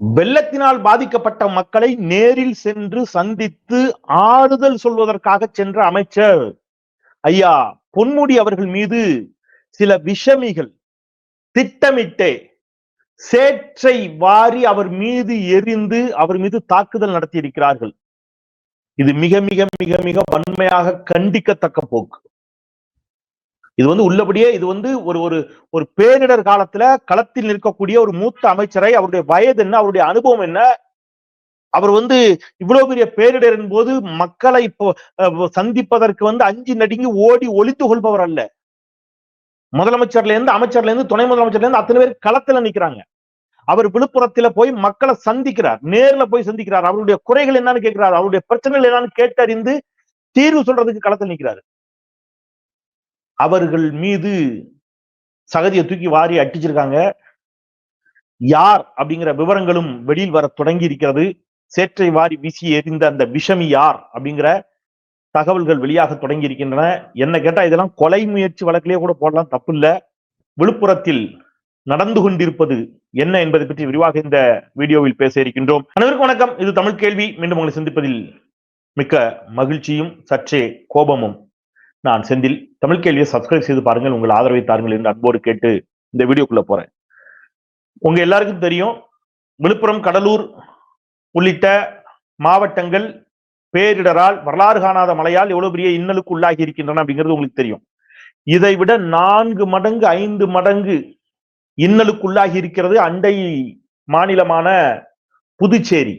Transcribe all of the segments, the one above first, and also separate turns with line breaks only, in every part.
வெள்ளத்தினால் பாதிக்கப்பட்ட மக்களை நேரில் சென்று சந்தித்து ஆறுதல் சொல்வதற்காக சென்ற அமைச்சர். ஐயா பொன்முடி அவர்கள் மீது சில விஷமிகள். திட்டமிட்டே சேற்றை வாரி அவர் மீது எரிந்து அவர் மீது தாக்குதல் நடத்தி இருக்கிறார்கள் இது மிக மிக மிக மிக வன்மையாக கண்டிக்கத்தக்க போக்கு. இது வந்து உள்ளபடியே இது வந்து ஒரு ஒரு ஒரு பேரிடர் காலத்துல களத்தில் நிற்கக்கூடிய ஒரு மூத்த அமைச்சரை அவருடைய வயது என்ன அவருடைய அனுபவம் என்ன? அவர் வந்து இவ்வளவு பெரிய பேரிடரின் போது மக்களை இப்போ சந்திப்பதற்கு வந்து அஞ்சு நடுங்கி ஓடி ஒழித்து கொள்பவர் அல்ல. முதலமைச்சர்ல இருந்து அமைச்சர்ல இருந்து துணை முதலமைச்சர்ல இருந்து அத்தனை பேர் களத்துல நிக்கிறாங்க. அவர் விழுப்புரத்துல போய் மக்களை சந்திக்கிறார் நேர்ல போய் சந்திக்கிறார். அவருடைய குறைகள் என்னன்னு கேட்கிறார் அவருடைய பிரச்சனைகள் என்னன்னு கேட்டறிந்து தீர்வு சொல்றதுக்கு களத்தில் நிக்கிறாரு. அவர்கள் மீது சகதியை தூக்கி வாரி அட்டிச்சிருக்காங்க யார் அப்படிங்கிற விவரங்களும் வெளியில் வர தொடங்கி இருக்கிறது சேற்றை வாரி வீசி எறிந்த அந்த விஷமி யார் அப்படிங்கிற தகவல்கள் வெளியாக தொடங்கி இருக்கின்றன என்ன கேட்டா இதெல்லாம் கொலை முயற்சி வழக்கிலேயே கூட போடலாம் தப்பு இல்ல விழுப்புரத்தில் நடந்து கொண்டிருப்பது என்ன என்பதை பற்றி விரிவாக இந்த வீடியோவில் பேச இருக்கின்றோம். அனைவருக்கும் வணக்கம். இது தமிழ் கேள்வி. மீண்டும் உங்களை சந்திப்பதில் மிக்க மகிழ்ச்சியும் சற்றே கோபமும். நான் செந்தில். தமிழ் கேள்வியை சப்ஸ்கிரைப் செய்து பாருங்கள். உங்கள் ஆதரவை தாருங்கள் என்று அன்போடு கேட்டு இந்த வீடியோக்குள்ள போறேன். உங்க எல்லாருக்கும் தெரியும் விழுப்புரம் கடலூர் உள்ளிட்ட மாவட்டங்கள் பேரிடரால் வரலாறு காணாத மழையால் எவ்வளவு பெரிய இன்னலுக்கு உள்ளாகி இருக்கின்றன அப்படிங்கிறது உங்களுக்கு தெரியும். இதை விட நான்கு மடங்கு ஐந்து மடங்கு இன்னலுக்குள்ளாகி இருக்கிறது அண்டை மாநிலமான புதுச்சேரி.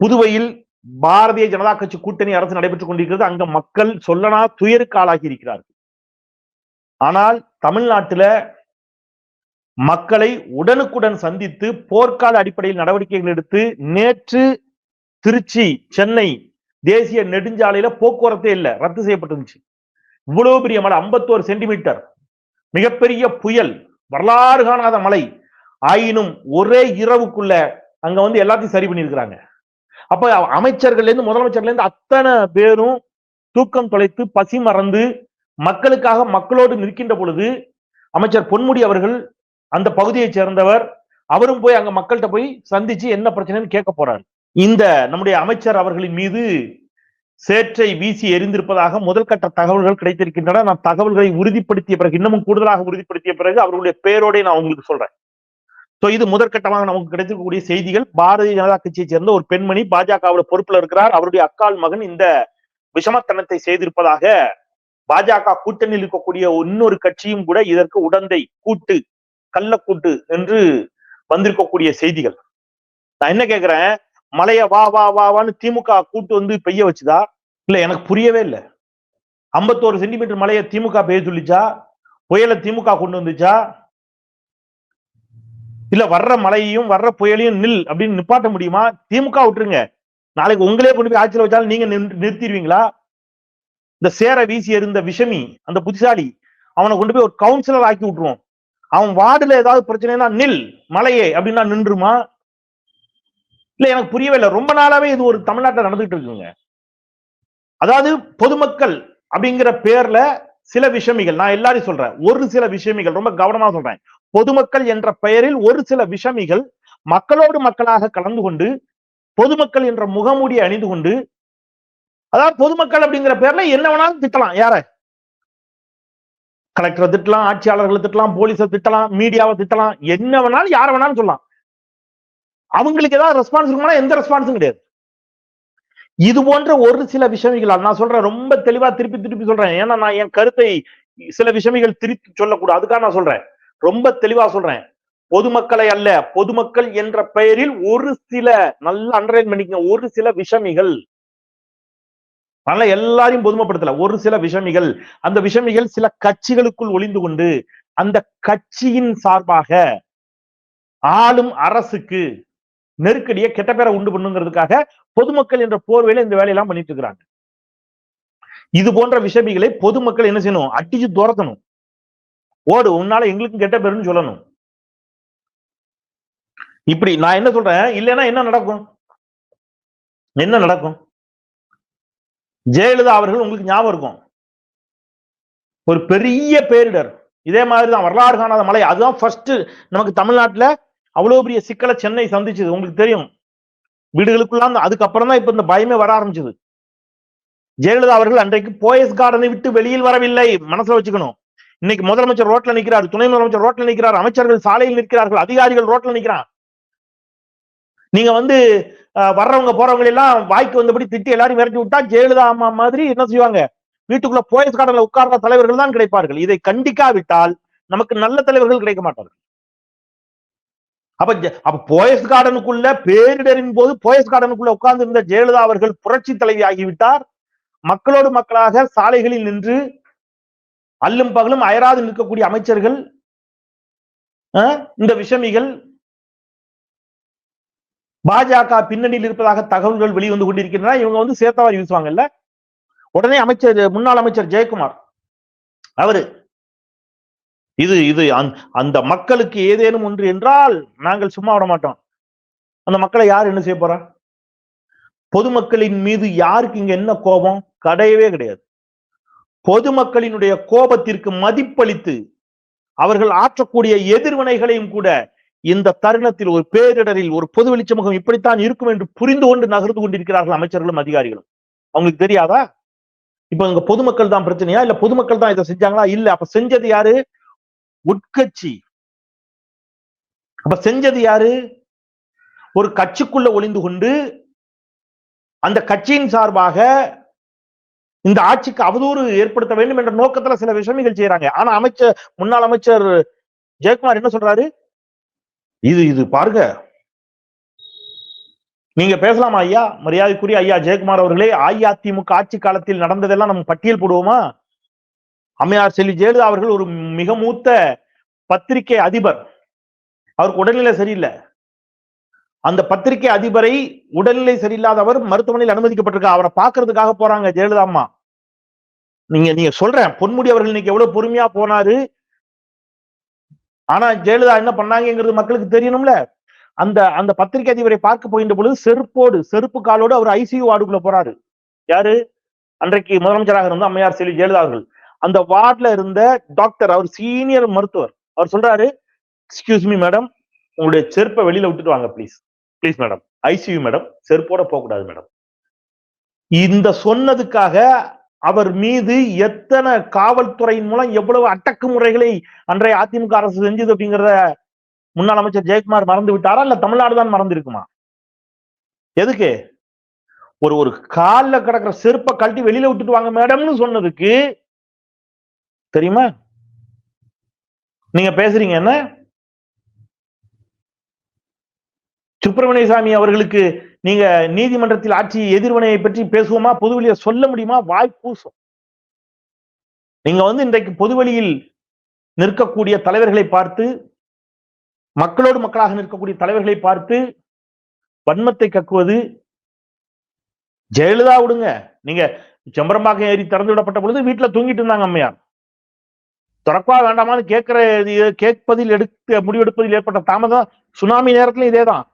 புதுவையில் பாரதிய ஜனதா கட்சி கூட்டணி அரசு நடைபெற்றுக் கொண்டிருக்கிறது. அங்க மக்கள் சொல்லனா துயருக்கு ஆளாகி இருக்கிறார்கள். ஆனால் தமிழ்நாட்டுல மக்களை உடனுக்குடன் சந்தித்து போர்க்கால அடிப்படையில் நடவடிக்கைகள் எடுத்து நேற்று திருச்சி சென்னை தேசிய நெடுஞ்சாலையில போக்குவரத்தே இல்ல ரத்து செய்யப்பட்டிருந்துச்சு. இவ்வளவு பெரிய மழை 51 சென்டிமீட்டர். மிகப்பெரிய புயல் வரலாறு காணாத மழை ஆயினும் ஒரே இரவுக்குள்ள அங்க வந்து எல்லாத்தையும் சரி பண்ணியிருக்கிறாங்க. அப்ப அமைச்சர்கள்ல இருந்து முதலமைச்சர்ல இருந்து அத்தனை பேரும் தூக்கம் தொலைத்து பசி மறந்து மக்களுக்காக மக்களோடு நிற்கின்ற பொழுது அமைச்சர் பொன்முடி அவர்கள் அந்த பகுதியைச் சேர்ந்தவர் அவரும் போய் அங்க மக்கள்கிட்ட போய் சந்திச்சு என்ன பிரச்சனைன்னு கேட்க போறாரு. இந்த நம்முடைய அமைச்சர் அவர்களின் மீது சேற்றை வீசி எரிந்திருப்பதாக முதல் கட்ட தகவல்கள் கிடைத்திருக்கின்றன. நான் தகவல்களை உறுதிப்படுத்திய பிறகு இன்னமும் கூடுதலாக உறுதிப்படுத்திய பிறகு அவர்களுடைய பெயரோட நான் உங்களுக்கு சொல்றேன். சோ இது முதற்கட்டமாக நமக்கு கிடைத்திருக்கக்கூடிய செய்திகள். பாரதிய ஜனதா கட்சியை சேர்ந்த ஒரு பெண்மணி பாஜகவில் பொறுப்புல இருக்கிறார். அவருடைய அக்கால் மகன் இந்த விஷமத்தனத்தை செய்திருப்பதாக பாஜக கூட்டணியில் இருக்கக்கூடிய இன்னொரு கட்சியும் கூட இதற்கு உடந்தை கூட்டு கள்ளக்கூட்டு என்று வந்திருக்கக்கூடிய செய்திகள். நான் என்ன கேக்குறேன்? மலைய வா வா வா வான்னு திமுக கூட்டு வந்து பெய்ய வச்சுதா? இல்ல எனக்கு புரியவே இல்லை. ஐம்பத்தோரு சென்டிமீட்டர் மலையை திமுக பெய்ய சொல்லிச்சா? புயலை திமுக கொண்டு வந்துச்சா? இல்ல வர்ற மழையையும் வர்ற புயலையும் நில் அப்படின்னு நிப்பாட்ட முடியுமா? திமுக விட்டுருங்க. நாளைக்கு உங்களே கொண்டு போய் ஆட்சியில் வச்சாலும் நீங்க நின்று- நிறுத்திடுவீங்களா? இந்த சேர வீசி எறிந்த விஷமி அந்த புத்திசாலி அவனை கொண்டு போய் ஒரு கவுன்சிலர் ஆக்கி விட்டுருவோம். அவன் வார்டுல ஏதாவது பிரச்சனைனா நில் மலையே அப்படின்னா நின்றுமா? இல்ல எனக்கு புரியவே இல்லை. ரொம்ப நாளாவே இது ஒரு தமிழ்நாட்டில் நடந்துகிட்டு இருக்குங்க அதாவது பொதுமக்கள் அப்படிங்கிற பேர்ல சில விஷமிகள் நான் எல்லாரையும் சொல்றேன். ஒரு சில விஷமிகள் ரொம்ப கவனமா சொல்றேன். பொதுமக்கள் என்ற பெயரில் ஒரு சில விஷமிகள் மக்களோடு மக்களாக கலந்து கொண்டு பொதுமக்கள் என்ற முகமூடி அணிந்து கொண்டு அதாவது பொதுமக்கள் அப்படிங்கிற பேர்ல என்ன வேணாலும் திட்டலாம். யார? கலெக்டரை திட்டலாம் ஆட்சியாளர்களை திட்டலாம் போலீஸை திட்டலாம் மீடியாவை திட்டலாம் என்ன வேணாலும் யார வேணாலும் சொல்லலாம். அவங்களுக்கு ஏதாவது ரெஸ்பான்ஸ் இருக்குமா எந்த ரெஸ்பான்ஸும் கிடையாது. இது போன்ற ஒரு சில விஷயங்களால் நான் சொல்றேன் ரொம்ப தெளிவா திருப்பி திருப்பி சொல்றேன். ஏன்னா நான் என் கருத்தை சில விஷமிகள் திருப்பி சொல்லக்கூடாது அதுக்காக நான் சொல்றேன். ரொம்ப தெளிவா சொல்றேன். பொதுமக்களை அல்ல பொதுமக்கள் என்ற பெயரில் ஒரு சில நல்ல அண்டர்லைன் பண்ணிக்க ஒரு சில விஷமிகள். அதனால எல்லாரையும் பொதுமைப்படுத்தல. ஒரு சில விஷமிகள். அந்த விஷமிகள் சில கட்சிகளுக்குள் ஒளிந்து கொண்டு அந்த கட்சியின் சார்பாக ஆளும் அரசுக்கு நெருக்கடியை கெட்ட பேரை உண்டு பண்ணுங்கிறதுக்காக பொதுமக்கள் என்ற போர்வையில இந்த வேலையெல்லாம் பண்ணிட்டு இருக்கிறாங்க. இது போன்ற விஷமிகளை பொதுமக்கள் என்ன செய்யணும்? அடிச்சு துரத்தணும். ஓடு உன்னால எங்களுக்கும் கெட்ட பேருன்னு சொல்லணும். இப்படி நான் என்ன சொல்றேன்? இல்லைன்னா என்ன நடக்கும்? என்ன நடக்கும்? ஜெயலலிதா அவர்கள் உங்களுக்கு ஞாபகம் இருக்கும். ஒரு பெரிய பேரிடர். இதே மாதிரி தான் வரலாறு காணாத மலை அதுதான் ஃபர்ஸ்ட் நமக்கு தமிழ்நாட்டுல அவ்வளவு பெரிய சிக்கலை சென்னை சந்திச்சது. உங்களுக்கு தெரியும். வீடுகளுக்குள்ள அதுக்கப்புறம் தான் இப்ப இந்த பயமே வர ஆரம்பிச்சது. ஜெயலலிதா அவர்கள் அன்றைக்கு போயஸ் கார்டனை விட்டு வெளியில் வரவில்லை. மனசுல வச்சுக்கணும். இன்னைக்கு முதலமைச்சர் ரோட்ல நிற்கிறார் துணை முதலமைச்சர் ரோட்ல நிக்கிறார் அமைச்சர்கள் சாலையில் நிற்கிறார்கள் அதிகாரிகள் ரோட்ல நிற்கிறான் நீங்க வந்து வர்றவங்க போறவங்க எல்லாம் வாய்க்கு வந்தபடி திட்டி எல்லாரும் மிரட்டி விட்டா ஜெயலலிதா அம்மா மாதிரி என்ன செய்வாங்க? வீட்டுக்குள்ள போயஸ் கார்டன்ல உட்கார்ந்த தலைவர்கள் தான் கிடைப்பார்கள். இதை கண்டிக்காவிட்டால் நமக்கு நல்ல தலைவர்கள் கிடைக்க மாட்டார்கள். அப்ப ஜெ- அப்ப போயஸ் கார்டனுக்குள்ள பேரிடரின் போது போயஸ் கார்டனுக்குள்ள உட்கார்ந்து இருந்த ஜெயலலிதா அவர்கள் புரட்சி தலைவி ஆகிவிட்டார் மக்களோடு மக்களாக சாலைகளில் நின்று அல்லும் பகலும் அயராது நிற்கக்கூடிய அமைச்சர்கள் இந்த விஷமிகள் பாஜக பின்னணியில் இருப்பதாக தகவல்கள் வெளிவந்து கொண்டிருக்கின்றன. இவங்க வந்து சேத்தவாரி வீசுவாங்கல்ல உடனே அமைச்சர் முன்னாள் அமைச்சர் ஜெயக்குமார் அவரு இது இது அந்த மக்களுக்கு ஏதேனும் ஒன்று என்றால் நாங்கள் சும்மா விட மாட்டோம். அந்த மக்களை யார் என்ன செய்ய போறா? பொதுமக்களின் மீது யாருக்கு இங்க என்ன கோபம்? கிடையவே கிடையாது. பொதுமக்களினுடைய கோபத்திற்கு மதிப்பளித்து அவர்கள் ஆற்றக்கூடிய எதிர்வினைகளையும் கூட இந்த தருணத்தில் ஒரு பேரிடரில் ஒரு பொது வெளிச்ச முகம் இப்படித்தான் இருக்கும் என்று புரிந்து கொண்டு நகர்ந்து கொண்டிருக்கிறார்கள் அமைச்சர்களும் அதிகாரிகளும். அவங்களுக்கு தெரியாதா? இப்ப இங்க பொதுமக்கள் தான் பிரச்சனையா? இல்ல பொதுமக்கள் தான் இதை செஞ்சாங்களா? இல்ல அப்ப செஞ்சது யாரு? உட்கட்சி. அப்ப செஞ்சது யாரு? ஒரு கட்சிக்குள்ள ஒளிந்து கொண்டு அந்த கட்சியின் சார்பாக இந்த ஆட்சிக்கு அவதூறு ஏற்படுத்த வேண்டும் என்ற நோக்கத்துல சில விஷயங்கள் செய்யறாங்க ஆனா அமைச்சர் முன்னாள் அமைச்சர் ஜெயக்குமார் என்ன சொல்றாரு? இது இது பாருங்க. நீங்க பேசலாமா ஐயா? மரியாதைக்குரிய ஐயா ஜெயக்குமார் அவர்களே அஇஅதிமுக ஆட்சி காலத்தில் நடந்ததெல்லாம் நம்ம பட்டியல் போடுவோமா? அம்மையார் செல்வி ஜெயலலிதா அவர்கள் ஒரு மிக மூத்த பத்திரிகை அதிபர். அவருக்கு உடல்நிலை சரியில்லை. அந்த பத்திரிகை அதிபரை உடல்நிலை சரியில்லாதவர் மருத்துவமனையில் அனுமதிக்கப்பட்டிருக்க அவரை பார்க்கறதுக்காக போறாங்க ஜெயலலிதா அம்மா. நீங்க நீங்க சொல்றேன் பொன்முடி அவர்கள் இன்னைக்கு எவ்வளவு பொறுமையா போனாரு? ஆனா ஜெயலலிதா என்ன பண்ணாங்கங்கிறது மக்களுக்கு தெரியணும்ல. அந்த அந்த பத்திரிகை அதிபரை பார்க்க போகின்ற பொழுது செருப்போடு செருப்பு காலோடு அவர் ஐசியூ வார்டுக்குள்ள போறாரு. யாரு? அன்றைக்கு முதலமைச்சராக இருந்த அம்மையார் செல்வி ஜெயலலிதா அவர்கள். அந்த வார்டுல இருந்த டாக்டர் அவர் சீனியர் மருத்துவர். அவர் சொல்றாரு எக்ஸ்கியூஸ் மீ மேடம் உங்களுடைய செருப்பை வெளியில விட்டுட்டு வாங்க please please madam ICU madam செருப்போட போகக்கூடாது மேடம் இந்த சொன்னதுக்காக அவர் மீது எத்தனை காவல்துறையின் மூலம் எவ்வளவு அடக்குமுறைகளை அன்றைய அதிமுக அரசு செஞ்சது அப்படிங்கிறத முன்னாள் அமைச்சர் ஜெயக்குமார் மறந்து விட்டாரா? இல்ல தமிழ்நாடு தான் மறந்து இருக்குமா எதுக்கு? ஒரு ஒரு கால்ல கிடக்குற செருப்பை கழட்டி வெளியில விட்டுட்டு வாங்க மேடம்னு சொன்னதுக்கு தெரியுமா? நீங்க பேசுறீங்க என்ன? சுப்பிரமணிய சாமி அவர்களுக்கு நீங்க நீதிமன்றத்தில் ஆட்சி எதிர்வினையை பற்றி பேசுவோமா? பொதுவெளியை சொல்ல முடியுமா? வாய் பூசும். நீங்க வந்து இன்றைக்கு பொதுவெளியில் நிற்கக்கூடிய தலைவர்களை பார்த்து மக்களோடு மக்களாக நிற்கக்கூடிய தலைவர்களை பார்த்து வன்மத்தை கக்குவது ஜெயலலிதா விடுங்க. நீங்க செம்பரம்பாக்கம் ஏறி திறந்து விடப்பட்ட பொழுது வீட்டுல தூங்கிட்டு இருந்தாங்க அம்மையார். திறக்கவா வேண்டாமான்னு கேட்கிற கேட்பதில் எடுக்க முடிவெடுப்பதில் ஏற்பட்ட தாமதம் சுனாமி நேரத்துல இதேதான்.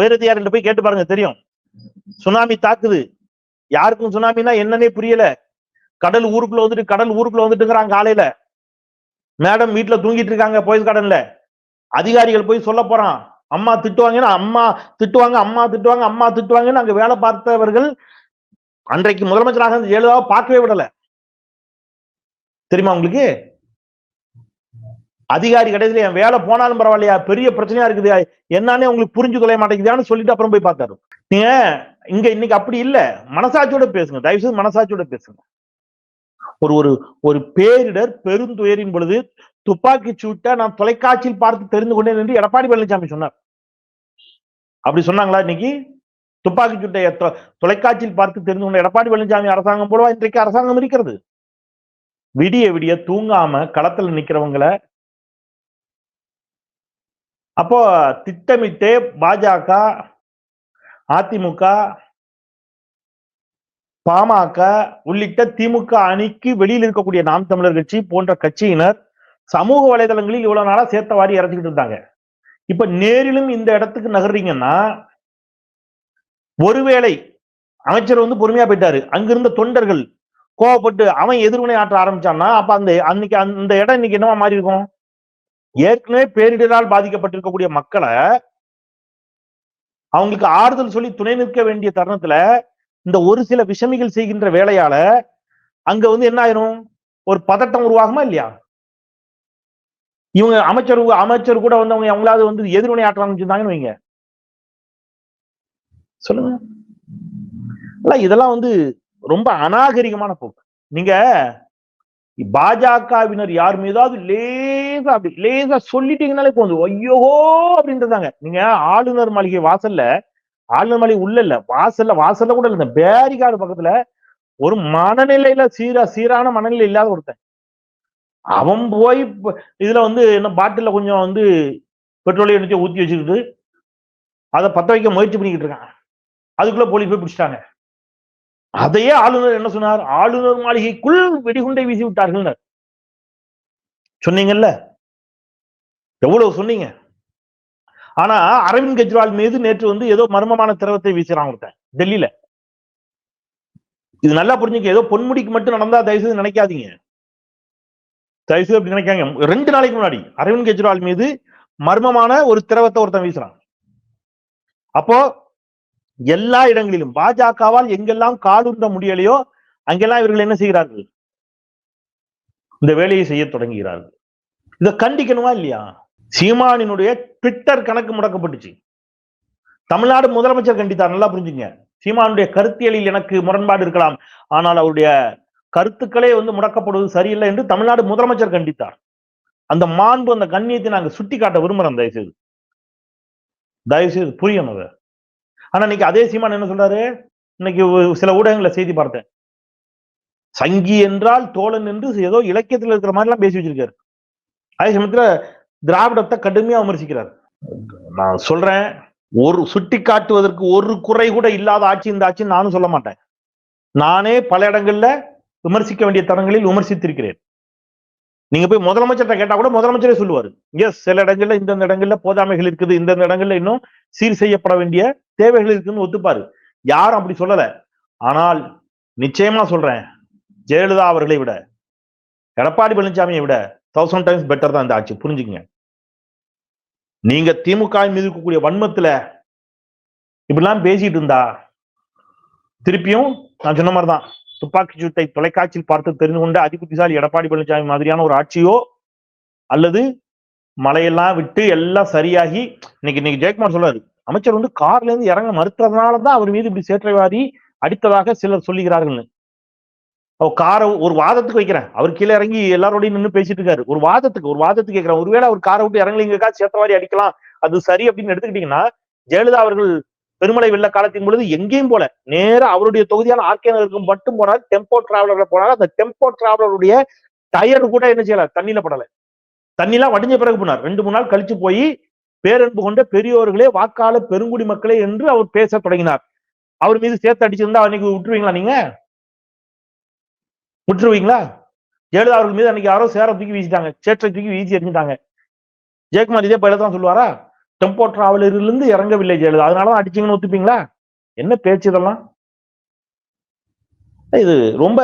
உயரதிகாரிகிட்ட போய் கேட்டு பாருங்க தெரியும். சுனாமி தாக்குது. யாருக்கும் சுனாமினா என்னன்னே புரியல. கடல் ஊருக்குள்ள வந்துட்டு கடல் ஊருக்குள்ள வந்துட்டுங்கிறாங்க காலையில. மேடம் வீட்டுல தூங்கிட்டு இருக்காங்க போயஸ் கார்டன்ல. அதிகாரிகள் போய் சொல்ல போறான். அம்மா திட்டுவாங்கன்னா அம்மா திட்டுவாங்க அம்மா திட்டுவாங்க அம்மா திட்டுவாங்கன்னு அங்க வேலை பார்த்தவர்கள் அன்றைக்கு முதலமைச்சராக இருந்த ஜெயலலிதாவை பார்க்கவே விடல. தெரியுமா உங்களுக்கு? அதிகாரி கடைசியில என் வேலை போனாலும் பரவாயில்லையா? பெரிய பிரச்சனையா இருக்குது. என்னன்னே உங்களுக்கு புரிஞ்சு கொள்ள மாட்டேங்குதான்னு சொல்லிட்டு அப்புறம் போய் பார்த்தாரு. நீங்க இங்க இன்னைக்கு அப்படி இல்ல. மனசாட்சியோட பேசுங்க. தயவு செய்து மனசாட்சியோட பேசுங்க. ஒரு ஒரு ஒரு பேரிடர் பெருந்துயரின் பொழுது துப்பாக்கி சூட்டை நான் தொலைக்காட்சியில் பார்த்து தெரிந்து கொண்டேன் என்று எடப்பாடி பழனிசாமி சொன்னார். அப்படி சொன்னாங்களா இன்னைக்கு? துப்பாக்கி சூட்டை தொலைக்காட்சியில் பார்த்து தெரிந்து கொண்ட எடப்பாடி பழனிசாமி அரசாங்கம் போலவா இன்றைக்கு அரசாங்கம் இருக்கிறது? விடிய விடிய தூங்காம களத்துல நிக்கிறவங்களை அப்போ திட்டமிட்டே பாஜக அதிமுக பாமக உள்ளிட்ட திமுக அணிக்கு வெளியில் இருக்கக்கூடிய நாம் தமிழர் கட்சி போன்ற கட்சியினர் சமூக வலைதளங்களில் இவ்வளவு நாளா சேர்த்த வாரி இறச்சிக்கிட்டு இருந்தாங்க. இப்ப நேரிலும் இந்த இடத்துக்கு நகர்றீங்கன்னா ஒருவேளை அமைச்சர் வந்து பொறுமையா போயிட்டாரு. அங்கிருந்த தொண்டர்கள் கோவப்பட்டு அவன் எதிர்வினை ஆற்ற ஆரம்பிச்சான்னா அப்ப அந்த அன்னைக்கு அந்த இடம் இன்னைக்கு என்னவா மாறி இருக்கும்? ஏற்கனவே பேரிடரால் பாதிக்கப்பட்டிருக்கக்கூடிய மக்களை அவங்களுக்கு ஆறுதல் சொல்லி துணை நிற்க வேண்டிய தருணத்துல இந்த ஒரு சில விஷமிகள் செய்கின்ற வேலையால அங்க வந்து என்ன ஆயிரும்? ஒரு பதட்டம் உருவாகுமா இல்லையா? இவங்க அமைச்சர் அமைச்சர் கூட வந்து அவங்க அவங்களாவது வந்து எதிர்வினை ஆற்ற ஆரம்பிச்சிருந்தாங்கன்னு வைங்க. சொல்லுங்க. இல்ல இதெல்லாம் வந்து ரொம்ப அநாகரிகமான போக்கு. நீங்க பாஜகவினர் யார் மீதாவது லேசா அப்படி லேசா சொல்லிட்டீங்கனாலே போதும். ஐயோ அப்படின்றதாங்க. நீங்க ஆளுநர் மாளிகை வாசல்ல ஆளுநர் மாளிகை உள்ள இல்ல வாசல்ல வாசல்ல கூட இல்ல இந்த பேரிகாடு பக்கத்துல ஒரு மனநிலையில சீரா சீரான மனநிலை இல்லாத ஒருத்தன். அவன் போய் இதுல வந்து என்ன பாட்டில கொஞ்சம் வந்து பெட்ரோலியம் எடுத்து ஊத்தி வச்சுக்கிட்டு அதை பத்த வைக்க முயற்சி பண்ணிக்கிட்டு இருக்கான். அதுக்குள்ள போலீஸ் போய் பிடிச்சிட்டாங்க. அதையே ஆளுநர் என்ன சொன்னார்? ஆளுநர் மாளிகைக்குள் வெடிகுண்டை வீசி விட்டார்கள் சொன்னீங்கல்ல? எவ்வளவு சொன்னீங்க? ஆனா அரவிந்த் கெஜ்ரிவால் மீது நேற்று வந்து ஏதோ மர்மமான திரவத்தை வீசுறான் ஒருத்தன் டெல்லியில. இது நல்லா புரிஞ்சுக்க ஏதோ பொன்முடிக்கு மட்டும் நடந்தா தயவுசெய்து நினைக்காதீங்க. தயவுசெய்து அப்படி நினைக்காங்க. ரெண்டு நாளைக்கு முன்னாடி அரவிந்த் கெஜ்ரிவால் மீது மர்மமான ஒரு திரவத்தை ஒருத்தன் வீசுறான். அப்போ எல்லா இடங்களிலும் பாஜகவால் எங்கெல்லாம் காலுண்ட முடியலையோ அங்கெல்லாம் இவர்கள் என்ன செய்கிறார்கள்? இந்த வேலையை செய்ய தொடங்குகிறார்கள். இதை கண்டிக்கணுமா இல்லையா? சீமானினுடைய ட்விட்டர் கணக்கு முடக்கப்பட்டுச்சு. தமிழ்நாடு முதலமைச்சர் கண்டித்தார் நல்லா புரிஞ்சுங்க. சீமானுடைய கருத்தியலில் எனக்கு முரண்பாடு இருக்கலாம். ஆனால் அவருடைய கருத்துக்களே வந்து முடக்கப்படுவது சரியில்லை என்று தமிழ்நாடு முதலமைச்சர் கண்டித்தார். அந்த மாண்பு அந்த கண்ணியத்தை நாங்க சுட்டி காட்ட விரும்புறோம் தயவுசெய்து. தயவுசெய்து புரியணும் ஆனா இன்னைக்கு அதே சீமான் என்ன சொல்றாரு? இன்னைக்கு சில ஊடகங்களை செய்தி பார்த்தேன். சங்கி என்றால் தோழன் என்று ஏதோ இலக்கியத்தில் இருக்கிற மாதிரி எல்லாம் பேசி வச்சிருக்காரு. அதே சமயத்துல திராவிடத்தை கடுமையா விமர்சிக்கிறார். நான் சொல்றேன் ஒரு சுட்டி காட்டுவதற்கு ஒரு குறை கூட இல்லாத ஆட்சி இந்த ஆட்சி நானும் சொல்ல மாட்டேன். நானே பல இடங்கள்ல விமர்சிக்க வேண்டிய தரங்களில் விமர்சித்திருக்கிறேன். நீங்க போய் முதலமைச்சர்கிட்ட கேட்டா கூட முதலமைச்சரே சொல்லுவாரு. எஸ் சில இடங்கள்ல இந்தந்த இடங்கள்ல போதாமைகள் இருக்குது இந்தந்த இடங்கள்ல இன்னும் சீர் செய்யப்பட வேண்டிய தேவைகள் இருக்குன்னு ஒத்துப்பாரு. யாரும் அப்படி சொல்லல. ஆனால் நிச்சயமா சொல்றேன் ஜெயலலிதா அவர்களை விட எடப்பாடி பழனிசாமியை விட தௌசண்ட் டைம்ஸ் பெட்டர் தான் இந்த ஆட்சி. புரிஞ்சுக்கங்க. நீங்க திமுக மீது இருக்கக்கூடிய வன்மத்துல இப்படிலாம் பேசிட்டு இருந்தா திருப்பியும் நான் சொன்ன மாதிரிதான். துப்பாக்கி சூட்டை தொலைக்காட்சியில் பார்த்து தெரிந்து கொண்ட அதிபுத்திசாலி எடப்பாடி பழனிசாமி மாதிரியான ஒரு ஆட்சியோ அல்லது மலையெல்லாம் விட்டு எல்லாம் சரியாகி இன்னைக்கு இன்னைக்கு ஜெயக்குமார் சொல்றாரு அமைச்சர் வந்து கார்ல இருந்து இறங்க மறுத்ததுனால தான் அவர் மீது இப்படி சேற்றைவாரி அடித்ததாக சிலர் சொல்லுகிறார்கள் காரை ஒரு வாதத்துக்கு வைக்கிறேன். அவர் கீழே இறங்கி எல்லாரோடையும் நின்று பேசிட்டு இருக்காரு. ஒரு வாதத்துக்கு ஒரு வாதத்துக்கு கேட்கிறேன் ஒருவேளை அவர் காரை விட்டு இறங்கலிங்கக்கா சேத்தவாரி அடிக்கலாம். அது சரி அப்படின்னு எடுத்துக்கிட்டீங்கன்னா ஜெயலலிதா அவர்கள் பெருமலை வெள்ள காலத்தின் பொழுது எங்கேயும் போல. நேரா அவருடைய தொகுதியான ஆர்கே நகருக்கு மட்டும் போனார் டெம்போ டிராவலர்ல போனார் அந்த டெம்போ டிராவலருடைய டயர் கூட என்ன செய்யல? தண்ணியில படல. தண்ணிலாம் வடிஞ்ச பிறகு போனார். ரெண்டு மூணு நாள் கழிச்சு போய் பேரன்பு கொண்ட பெரியோர்களே வாக்காள பெருங்குடி மக்களே என்று அவர் பேச தொடங்கினார். அவர் மீது சேர்த்து அடிச்சிருந்தா அன்னைக்கு விட்டுருவீங்களா நீங்க? விட்டுருவீங்களா? ஜெயலலிதா அவர்கள் மீது அன்னைக்கு யாரோ சேர தூக்கி வீசிட்டாங்க. சேற்றை தூக்கி வீசி எறிஞ்சிட்டாங்க. ஜெயக்குமார் இதே பயில தான் சொல்லுவாரா? டெம்போ டிராவலரிலிருந்து இறங்கவில்லை ஜெயலலிதா. அதனாலதான் அடிச்சிங்கன்னு ஒத்துப்பீங்களா? என்ன பேச்சு இதெல்லாம்? இது ரொம்ப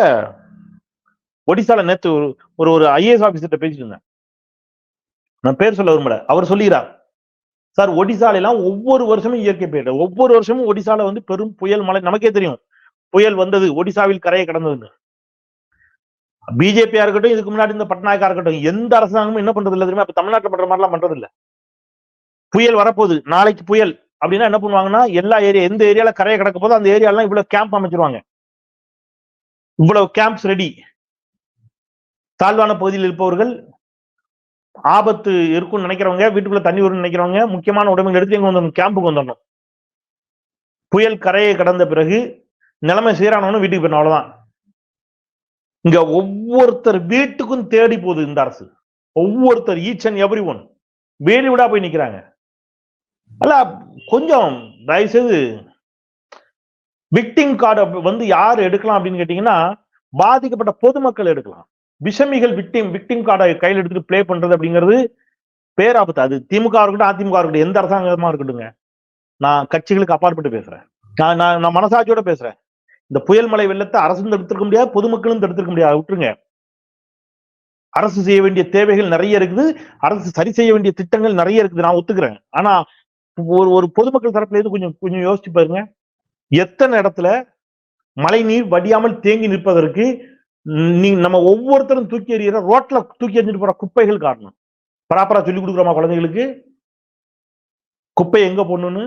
ஒடிசால நேற்று ஒரு ஒரு ஒரு ஐஏஎஸ் ஆபீசர்கிட்ட பேசிட்டு இருந்தேன். நான் பேர் சொல்ல விரும்பல. அவர் சொல்லுகிறார் சார் ஒடிசாலெல்லாம் ஒவ்வொரு வருஷமும் இயற்கை பேரிடர் ஒவ்வொரு வருஷமும் ஒடிசால வந்து பெரும் புயல் மழை. நமக்கே தெரியும் புயல் வந்தது ஒடிசாவில் கரையை கடந்ததுன்னு. பிஜேபியா இருக்கட்டும் இதுக்கு முன்னாடி இந்த பட்நாயக்கா இருக்கட்டும் எந்த அரசாங்கமும் என்ன பண்றது இல்ல தெரியுமா? இப்ப தமிழ்நாட்டில் பண்ற மாதிரிலாம் பண்றது இல்லை புயல் வரப்போகுது. நாளைக்கு புயல். அப்படின்னா என்ன பண்ணுவாங்கன்னா எல்லா ஏரியா எந்த ஏரியால கரையை கிடக்க போதோ அந்த ஏரியாலாம் இவ்வளவு கேம்ப் அமைச்சிருவாங்க. இவ்வளவு கேம்ப்ஸ் ரெடி தாழ்வான பகுதியில் இருப்பவர்கள் ஆபத்து இருக்கும்னு நினைக்கிறவங்க வீட்டுக்குள்ள தண்ணி வரும்னு நினைக்கிறவங்க முக்கியமான உடம்புகள் எடுத்து எங்க வந்து கேம்புக்கு வந்துடணும் புயல் கரையை கடந்த பிறகு நிலைமை சீரானவனும் வீட்டுக்கு போயிடணும். அவ்வளவுதான். இங்க ஒவ்வொருத்தர் வீட்டுக்கும் தேடி போகுது இந்த அரசு. ஒவ்வொருத்தர் ஈச் அண்ட் எவ்ரி ஒன் வேலி விடா போய் நிக்கிறாங்க. அல்ல கொஞ்சம் தயவு செய்து விக்டிங் கார்டு வந்து யார் எடுக்கலாம் அப்படின்னு கேட்டீங்கன்னா பாதிக்கப்பட்ட பொதுமக்கள் எடுக்கலாம். விஷமிகள் விக்டிம் விக்டிம் கார்டை கையில் எடுத்துட்டு பிளே பண்றது அப்படிங்கிறது பேராபத்து. அது திமுக இருக்கட்டும் அதிமுக இருக்கட்டும் எந்த அரசாங்கமா இருக்கட்டும்ங்க. நான் கட்சிகளுக்கு அப்பாற்பட்டு பேசுறேன். நான் நான் நான் மனசாட்சியோட பேசுறேன். இந்த புயல் மலை வெள்ளத்தை அரசும் தடுத்திருக்க முடியாது பொதுமக்களும் தடுத்திருக்க முடியாது. விட்டுருங்க. அரசு செய்ய வேண்டிய தேவைகள் நிறைய இருக்குது. அரசு சரி செய்ய வேண்டிய திட்டங்கள் நிறைய இருக்குது. நான் ஒத்துக்கிறேன். ஆனா ஒரு ஒரு பொதுமக்கள் தரப்புல இருந்து கொஞ்சம் கொஞ்சம் யோசிச்சு பாருங்க. எத்தனை இடத்துல மழை நீர் வடியாமல் தேங்கி நிற்பதற்கு நீ நம்ம ஒவ்வொருத்தரும் தூக்கி எறிகிற ரோட்ல தூக்கி எறிஞ்சிட்டு போற குப்பைகள் காரணம். ப்ராப்பரா சொல்லி கொடுக்குறோமா குழந்தைகளுக்கு? குப்பை எங்க போடணும்னு?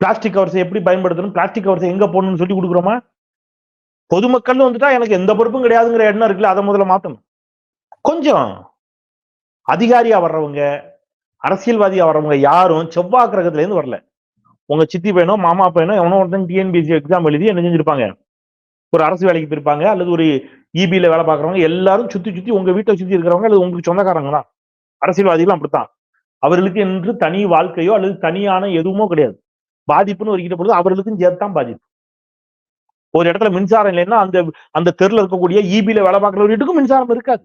பிளாஸ்டிக் கவர்ஸை எப்படி பயன்படுத்தணும்? பிளாஸ்டிக் கவர்ஸை எங்க போடணும்னு சொல்லி கொடுக்குறோமா? பொதுமக்கள் வந்துட்டா எனக்கு எந்த பொறுப்பும் கிடையாதுங்கிற எண்ணம் இருக்குல்ல அதை முதல்ல மாத்தணும். கொஞ்சம் அதிகாரியா வர்றவங்க அரசியல்வாதியா வரவங்க யாரும் செவ்வாய் கிரகத்துலேருந்து வரல. உங்க சித்தி பையனோ மாமா பையனோ எவனோ ஒருத்தன் டிஎன்பிசி எக்ஸாம் எழுதி என்ன செஞ்சிருப்பாங்க? ஒரு அரசு வேலைக்கு போயிருப்பாங்க அல்லது ஒரு இபியில் வேலை பார்க்குறவங்க எல்லாரும் சுற்றி சுற்றி உங்கள் வீட்டை சுற்றி இருக்கிறவங்க அல்லது உங்களுக்கு சொந்தக்காரங்க தான். அரசியல்வாதிகளும் அப்படித்தான். அவர்களுக்கு என்று தனி வாழ்க்கையோ அல்லது தனியான எதுவுமோ கிடையாது. பாதிப்புன்னு ஒரு பொழுது அவர்களுக்கும் சேர்த்தான் பாதிப்பு. ஒரு இடத்துல மின்சாரம் இல்லைன்னா அந்த அந்த தெருல இருக்கக்கூடிய இபில வேலை பார்க்குற வீட்டுக்கும் மின்சாரம் இருக்காது.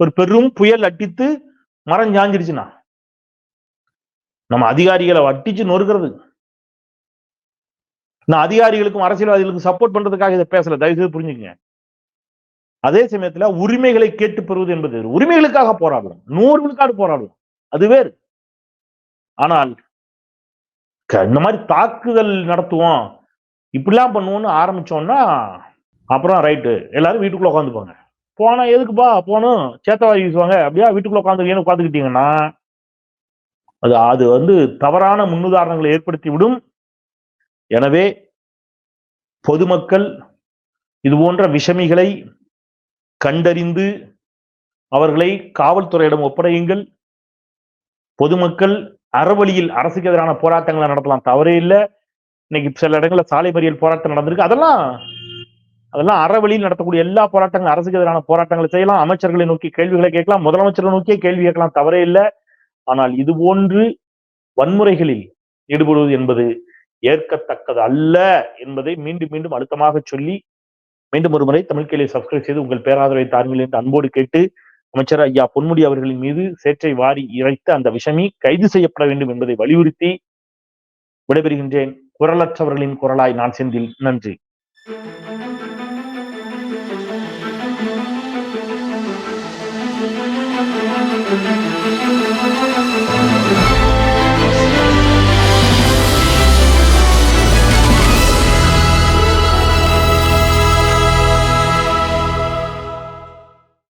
ஒரு பெரும் புயல் அடித்து மரம் சாஞ்சிருச்சுன்னா நம்ம அதிகாரிகளை வட்டிச்சு நொறுக்கிறது. நான் அதிகாரிகளுக்கும் அரசியல்வாதிகளுக்கும் சப்போர்ட் பண்றதுக்காக இதை பேசல. தயவு செய்து புரிஞ்சுக்கங்க. அதே சமயத்துல உரிமைகளை கேட்டு பெறுவது என்பது உரிமைகளுக்காக போராடுவோம் நூறு விழுக்காடு போராடணும் அது வேறு. ஆனால் இந்த மாதிரி தாக்குதல் நடத்துவோம். இப்படிலாம் பண்ணுவோம்னு ஆரம்பிச்சோம்னா அப்புறம் ரைட்டு. எல்லாரும் வீட்டுக்குள்ள உட்காந்துப்பாங்க போனா எதுக்குப்பா? போகணும் சேத்தவாதி வீசுவாங்க. அப்படியா? வீட்டுக்குள்ள உட்காந்து உட்காந்துக்கிட்டீங்கன்னா அது அது வந்து தவறான முன்னுதாரணங்களை ஏற்படுத்திவிடும். எனவே பொதுமக்கள் இது போன்ற விஷமிகளை கண்டறிந்து அவர்களை காவல்துறையிடம் ஒப்படையுங்கள். பொதுமக்கள் அறவழியில் அரசுக்கு எதிரான போராட்டங்களை நடத்தலாம். தவறே இல்லை. இன்னைக்கு சில இடங்களில் சாலை மறியல் போராட்டம் நடந்திருக்கு. அதெல்லாம் அதெல்லாம் அறவழியில் நடத்தக்கூடிய எல்லா போராட்டங்களும் அரசுக்கு எதிரான போராட்டங்களை செய்யலாம். அமைச்சர்களை நோக்கி கேள்விகளை கேட்கலாம். முதலமைச்சரை நோக்கியே கேள்வி கேட்கலாம். தவறே இல்லை. ஆனால் இது போன்று வன்முறைகளில் ஈடுபடுவது என்பது ஏற்கத்தக்கது அல்ல என்பதை மீண்டும் மீண்டும் அழுத்தமாக சொல்லி மீண்டும் ஒருமுறை தமிழ் கேள்வி சப்ஸ்கிரைப் செய்து உங்கள் பேராதரவை தாருங்கள் என்று அன்போடு கேட்டு அமைச்சர் ஐயா பொன்முடி அவர்களின் மீது சேற்றை வாரி இறைத்து அந்த விஷமி கைது செய்யப்பட வேண்டும் என்பதை வலியுறுத்தி விடைபெறுகின்றேன் குரலற்றவர்களின் குரலாய் நான் செந்தில் நன்றி Thank you.